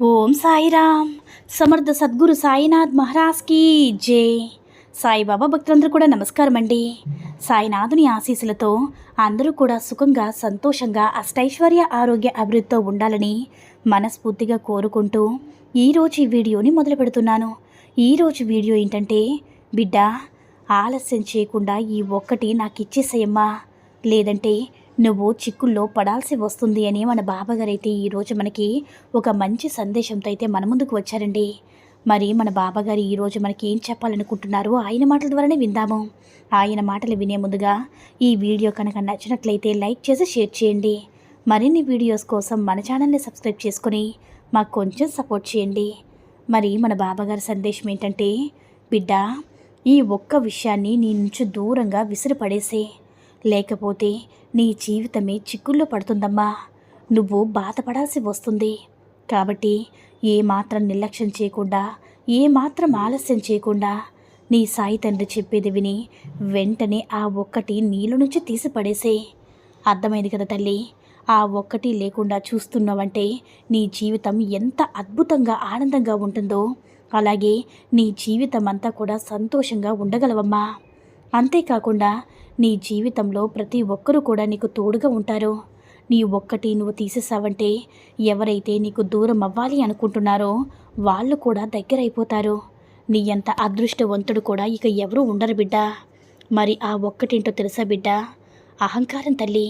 ఓం సాయిరామ్. సమర్థ సద్గురు సాయినాథ్ మహారాజ్కి జై. సాయిబాబా భక్తులందరూ కూడా నమస్కారం అండి సాయినాథుని ఆశీస్సులతో అందరూ కూడా సుఖంగా సంతోషంగా అష్టైశ్వర్య ఆరోగ్య అభివృద్ధితో ఉండాలని మనస్ఫూర్తిగా కోరుకుంటూ ఈరోజు ఈ వీడియోని మొదలు పెడుతున్నాను. ఈరోజు వీడియో ఏంటంటే బిడ్డ ఆలస్యం చేయకుండా ఈ ఒక్కటి నాకు ఇచ్చేసేయమ్మా. లేదంటే నువ్వు చిక్కుల్లో పడాల్సి వస్తుంది అని మన బాబాగారు అయితే ఈరోజు మనకి ఒక మంచి సందేశంతో అయితే మన ముందుకు వచ్చారండి. మరి మన బాబాగారు ఈరోజు మనకి ఏం చెప్పాలనుకుంటున్నారో ఆయన మాటల ద్వారానే విందాము. ఆయన మాటలు వినే ముందుగా ఈ వీడియో కనుక నచ్చినట్లయితే లైక్ చేసి షేర్ చేయండి. మరిన్ని వీడియోస్ కోసం మన ఛానల్ని సబ్స్క్రైబ్ చేసుకొని మాకు కొంచెం సపోర్ట్ చేయండి. మరి మన బాబాగారి సందేశం ఏంటంటే బిడ్డ ఈ ఒక్క విషయాన్ని నీ నుంచి దూరంగా విసిరిపడేసే. లేకపోతే నీ జీవితమే చిక్కుల్లో పడుతుందమ్మా. నువ్వు బాధపడాల్సి వస్తుంది. కాబట్టి ఏమాత్రం నిర్లక్ష్యం చేయకుండా ఏమాత్రం ఆలస్యం చేయకుండా నీ సాయి తండ్రి చెప్పేది విని వెంటనే ఆ ఒక్కటి నీళ్ళ నుంచి తీసిపడేసే. అర్థమైంది కదా తల్లి? ఆ ఒక్కటి లేకుండా చూస్తున్నావంటే నీ జీవితం ఎంత అద్భుతంగా ఆనందంగా ఉంటుందో అలాగే నీ జీవితం అంతా కూడా సంతోషంగా ఉండగలవమ్మా. అంతేకాకుండా నీ జీవితంలో ప్రతి ఒక్కరూ కూడా నీకు తోడుగా ఉంటారు. నీ ఒక్కటి నువ్వు తీసేసావంటే ఎవరైతే నీకు దూరం అవ్వాలి అనుకుంటున్నారో వాళ్ళు కూడా దగ్గరైపోతారు. నీ అంత అదృష్టవంతుడు కూడా ఇక ఎవరూ ఉండరు బిడ్డ. మరి ఆ ఒక్కటేంటో తెలుసా బిడ్డ? అహంకారం తల్లి.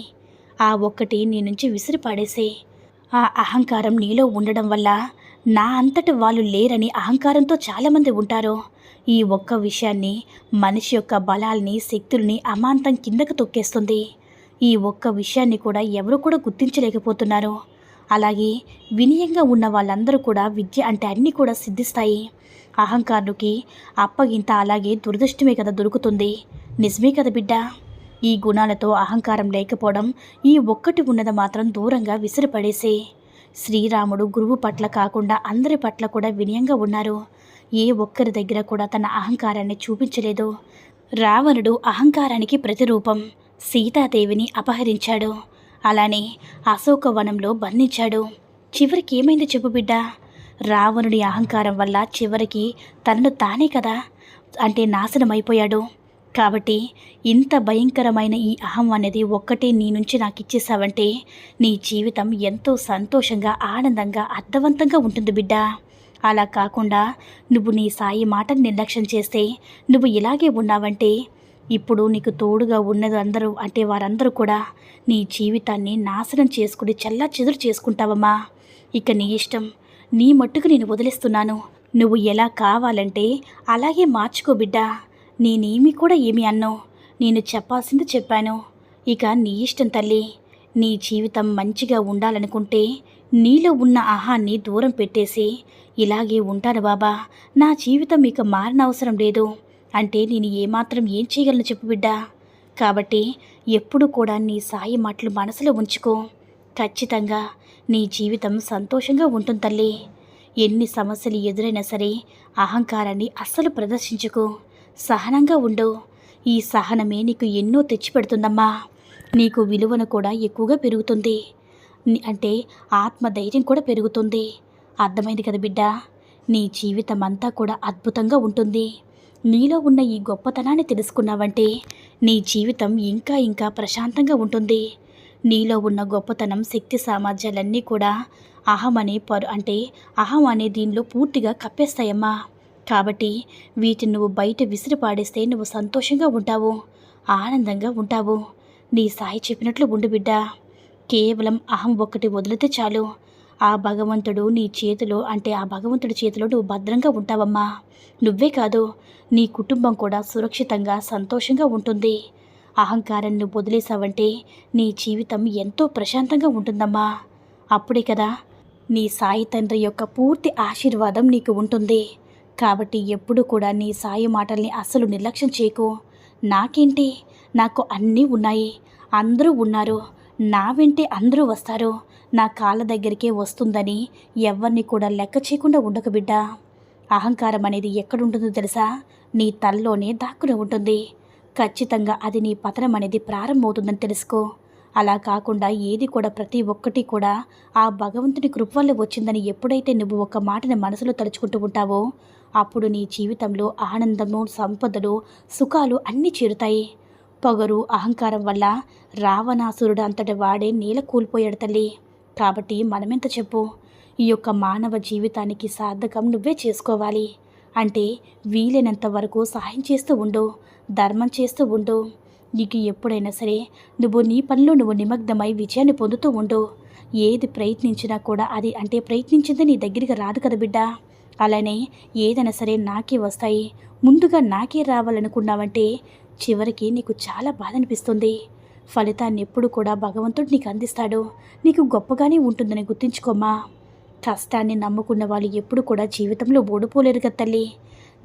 ఆ ఒక్కటి నీ నుంచి విసిరి పాడేసే. ఆ అహంకారం నీలో ఉండడం వల్ల నా అంతటి వాళ్ళు లేరని అహంకారంతో చాలామంది ఉంటారు. ఈ ఒక్క విషయాన్ని మనిషి యొక్క బలాల్ని శక్తుల్ని అమాంతం కిందకు తొక్కేస్తుంది. ఈ ఒక్క విషయాన్ని కూడా ఎవరు కూడా గుర్తించలేకపోతున్నారు. అలాగే వినయంగా ఉన్న వాళ్ళందరూ కూడా విద్య అంటే అన్నీ కూడా సిద్ధిస్తాయి. అహంకారుడికి అప్పగింత అలాగే దురదృష్టమే కదా దొరుకుతుంది. నిజమే కదా బిడ్డ? ఈ గుణాలతో అహంకారం లేకపోవడం ఈ ఒక్కటి ఉన్నది మాత్రం దూరంగా విసిరిపడేసే. శ్రీరాముడు గురువు పట్ల కాకుండా అందరి పట్ల కూడా వినయంగా ఉన్నారు. ఏ ఒక్కరి దగ్గర కూడా తన అహంకారాన్ని చూపించలేదు. రావణుడు అహంకారానికి ప్రతిరూపం. సీతాదేవిని అపహరించాడు. అలానే అశోకవనంలో బంధించాడు. చివరికి ఏమైంది చెప్పు బిడ్డ? రావణుడి అహంకారం వల్ల చివరికి తనను తానే కదా? అంటే నాశనమైపోయాడు. కాబట్టి ఇంత భయంకరమైన ఈ అహం అనేది ఒక్కటే నీ నుంచి నాకు ఇచ్చేసావంటే నీ జీవితం ఎంతో సంతోషంగా ఆనందంగా అర్థవంతంగా ఉంటుంది బిడ్డ. అలా కాకుండా నువ్వు నీ సాయి మాటను నిర్లక్ష్యం చేస్తే నువ్వు ఇలాగే ఉన్నావంటే ఇప్పుడు నీకు తోడుగా ఉన్నది అందరూ అంటే వారందరూ కూడా నీ జీవితాన్ని నాశనం చేసుకుని చల్లా చెదురు చేసుకుంటావమ్మా. ఇక నీ ఇష్టం నీ మట్టుకు నేను వదిలేస్తున్నాను. నువ్వు ఎలా కావాలంటే అలాగే మార్చుకో బిడ్డా. నేనేమి కూడా ఏమి అన్నావు. నేను చెప్పాల్సింది చెప్పాను. ఇక నీ ఇష్టం తల్లి నీ జీవితం మంచిగా ఉండాలనుకుంటే నీలో ఉన్న ఆహాన్ని దూరం పెట్టేసి ఇలాగే ఉంటాను బాబా నా జీవితం ఇక మారనవసరం లేదు అంటే నేను ఏమాత్రం ఏం చేయగలను చెప్పు బిడ్డా. కాబట్టి ఎప్పుడు కూడా నీ సాయి మాటలు మనసులో ఉంచుకో. ఖచ్చితంగా నీ జీవితం సంతోషంగా ఉంటుంది తల్లి. ఎన్ని సమస్యలు ఎదురైనా సరే అహంకారాన్ని అస్సలు ప్రదర్శించుకో. సహనంగా ఉండు. ఈ సహనమే నీకు ఎన్నో తెచ్చిపెడుతుందమ్మా. నీకు విలువను కూడా ఎక్కువగా పెరుగుతుంది. అంటే ఆత్మధైర్యం కూడా పెరుగుతుంది. అర్థమైంది కదా బిడ్డ? నీ జీవితం అంతా కూడా అద్భుతంగా ఉంటుంది. నీలో ఉన్న ఈ గొప్పతనాన్ని తెలుసుకున్నావంటే నీ జీవితం ఇంకా ఇంకా ప్రశాంతంగా ఉంటుంది. నీలో ఉన్న గొప్పతనం శక్తి సామర్థ్యాలన్నీ కూడా అహం అనే పరు అంటే అహం అనే దీనిలో పూర్తిగా కప్పేస్తాయమ్మా. కాబట్టి వీటిని నువ్వు బయట విసిరి పాడేస్తే నువ్వు సంతోషంగా ఉంటావు ఆనందంగా ఉంటావు. నీ సాయి చెప్పినట్లు ఉండు బిడ్డ. కేవలం అహం ఒక్కటి వదిలితే చాలు. ఆ భగవంతుడు నీ చేతిలో అంటే ఆ భగవంతుడి చేతిలో నువ్వు భద్రంగా ఉంటావమ్మా. నువ్వే కాదు నీ కుటుంబం కూడా సురక్షితంగా సంతోషంగా ఉంటుంది. అహంకారాన్ని వదిలేసావంటే నీ జీవితం ఎంతో ప్రశాంతంగా ఉంటుందమ్మా. అప్పుడే కదా నీ సాయి తండ్రి యొక్క పూర్తి ఆశీర్వాదం నీకు ఉంటుంది. కాబట్టి ఎప్పుడు కూడా నీ సాయి మాటల్ని అస్సలు నిర్లక్ష్యం చేయకు. నాకేంటి? నాకు అన్నీ ఉన్నాయి. అందరూ ఉన్నారు. నా వెంటే అందరూ వస్తారు. నా కాళ్ళ దగ్గరికే వస్తుందని ఎవరిని కూడా లెక్క చేయకుండా ఉండక బిడ్డ. అహంకారం అనేది ఎక్కడుంటుందో తెలుసా? నీ తల్లోనే దాక్కుని ఉంటుంది. ఖచ్చితంగా అది నీ పతనం అనేది ప్రారంభమవుతుందని తెలుసుకో. అలా కాకుండా ఏది కూడా ప్రతి ఒక్కటి కూడా ఆ భగవంతుని కృప వల్ల వచ్చిందని ఎప్పుడైతే నువ్వు ఒక మాటని మనసులో తలుచుకుంటూ ఉంటావో అప్పుడు నీ జీవితంలో ఆనందము సంపదలు సుఖాలు అన్నీ చేరుతాయి. పొగరు అహంకారం వల్ల రావణాసురుడు అంతటి వాడే నేల కూలిపోయాడు తల్లి. కాబట్టి మనమెంత చెప్పు? ఈ యొక్క మానవ జీవితానికి సార్థకం నువ్వే చేసుకోవాలి. అంటే వీలైనంత వరకు సహాయం చేస్తూ ఉండు ధర్మం చేస్తూ ఉండు. నీకు ఎప్పుడైనా సరే నువ్వు నీ పనిలో నువ్వు నిమగ్నమై విజయాన్ని పొందుతూ ఉండు. ఏది ప్రయత్నించినా కూడా అది అంటే ప్రయత్నించింది నీ దగ్గరికి రాదు కదా బిడ్డ. అలానే ఏదైనా సరే నాకే వస్తాయి. ముందుగా నాకే రావాలనుకున్నావంటే చివరికి నీకు చాలా బాధ అనిపిస్తుంది ఫలితాన్ని ఎప్పుడు కూడా భగవంతుడు నీకు అందిస్తాడు. నీకు గొప్పగానే ఉంటుందని గుర్తుంచుకోమ్మా కష్టాన్ని నమ్ముకున్న వాళ్ళు ఎప్పుడు కూడా జీవితంలో ఓడిపోలేరు కదా తల్లి.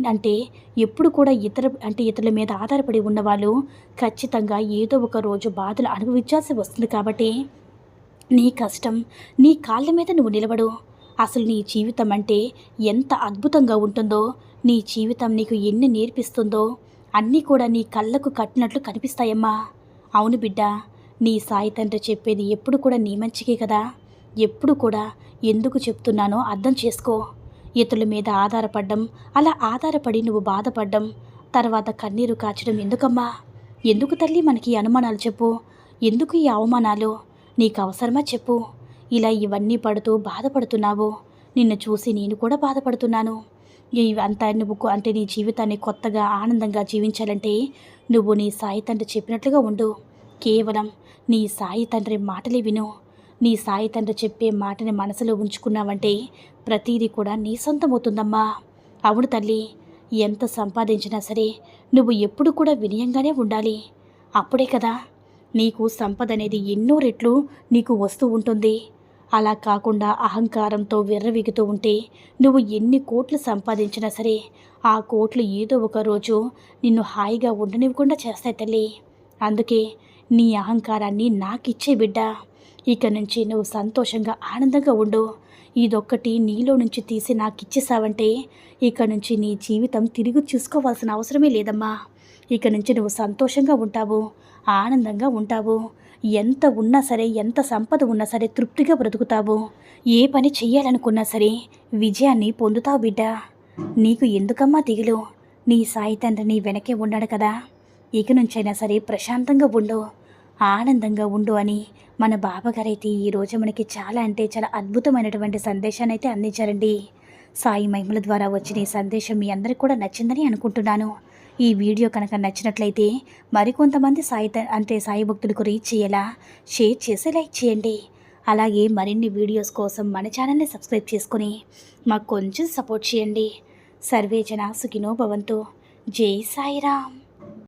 అంటే ఎప్పుడు కూడా ఇతర అంటే ఇతరుల మీద ఆధారపడి ఉన్నవాళ్ళు ఖచ్చితంగా ఏదో ఒక రోజు బాధలు అనుభవించాల్సి వస్తుంది కాబట్టి నీ కష్టం నీ కాళ్ళ మీద నువ్వు నిలబడు. అసలు నీ జీవితం అంటే ఎంత అద్భుతంగా ఉంటుందో నీ జీవితం నీకు ఎన్ని నేర్పిస్తుందో అన్నీ కూడా నీ కళ్ళకు కట్టినట్లు కనిపిస్తాయమ్మా. అవును బిడ్డ నీ సాయి తండ్రి చెప్పేది ఎప్పుడు కూడా నీ మంచికే కదా. ఎప్పుడు కూడా ఎందుకు చెప్తున్నానో అర్థం చేసుకో. ఇతరుల మీద ఆధారపడ్డం అలా ఆధారపడి నువ్వు బాధపడ్డం తర్వాత కన్నీరు కాచడం ఎందుకమ్మా? ఎందుకు తల్లి మనకి అనుమానాలు చెప్పు? ఎందుకు ఈ అవమానాలు? నీకు అవసరమా చెప్పు. ఇలా ఇవన్నీ పడుతూ బాధపడుతున్నావు. నిన్ను చూసి నేను కూడా బాధపడుతున్నాను. అంతా నువ్వు అంటే నీ జీవితాన్ని కొత్తగా ఆనందంగా జీవించాలంటే నువ్వు నీ సాయి తండ్రి చెప్పినట్లుగా ఉండు. కేవలం నీ సాయి తండ్రి మాటలే విను. నీ సాయి తండ్రి చెప్పే మాటని మనసులో ఉంచుకున్నావంటే ప్రతీది కూడా నీ సొంతమవుతుందమ్మా. అవును తల్లి ఎంత సంపాదించినా సరే నువ్వు ఎప్పుడు కూడా వినయంగానే ఉండాలి. అప్పుడే కదా నీకు సంపద అనేది ఎన్నో రెట్లు నీకు వస్తూ ఉంటుంది. అలా కాకుండా అహంకారంతో విర్రవిగుతూ ఉంటే నువ్వు ఎన్ని కోట్లు సంపాదించినా సరే ఆ కోట్లు ఏదో ఒక రోజు నిన్ను హాయిగా ఉండనివ్వకుండా చేస్తాయి తల్లి. అందుకే నీ అహంకారాన్ని నాకిచ్చే బిడ్డ ఇక నుంచి నువ్వు సంతోషంగా ఆనందంగా ఉండు. ఇదొక్కటి నీలో నుంచి తీసి నాకు ఇచ్చేసావంటే ఇక నుంచి నీ జీవితం తిరిగి చూసుకోవాల్సిన అవసరమే లేదమ్మా. ఇక నుంచి నువ్వు సంతోషంగా ఉంటావు ఆనందంగా ఉంటావు. ఎంత ఉన్నా సరే ఎంత సంపద ఉన్నా సరే తృప్తిగా బ్రతుకుతావు. ఏ పని చెయ్యాలనుకున్నా సరే విజయాన్ని పొందుతావు బిడ్డ. నీకు ఎందుకమ్మా దిగులు నీ సాయి తండ్రి నీ వెనకే ఉన్నాడు కదా. ఇక నుంచైనా సరే ప్రశాంతంగా ఉండు. ఆనందంగా ఉండు అని మన బాబాగారైతే ఈరోజు మనకి చాలా అంటే చాలా అద్భుతమైనటువంటి సందేశాన్ని అయితే అందించారండి. సాయి మహిమల ద్వారా వచ్చిన ఈ సందేశం మీ అందరికి కూడా నచ్చిందని అనుకుంటున్నాను. ఈ వీడియో కనుక నచ్చినట్లయితే మరికొంతమంది సాయి త- అంటే సాయి భక్తులకు రీచ్ చేయేలా షేర్ చేసి లైక్ చేయండి. అలాగే మరిన్ని వీడియోస్ కోసం మన ఛానల్ని సబ్స్క్రైబ్ చేసుకుని మాకు కొంచెం సపోర్ట్ చేయండి. సర్వే జన సుఖినో భవంతు. జై సాయిరామ్.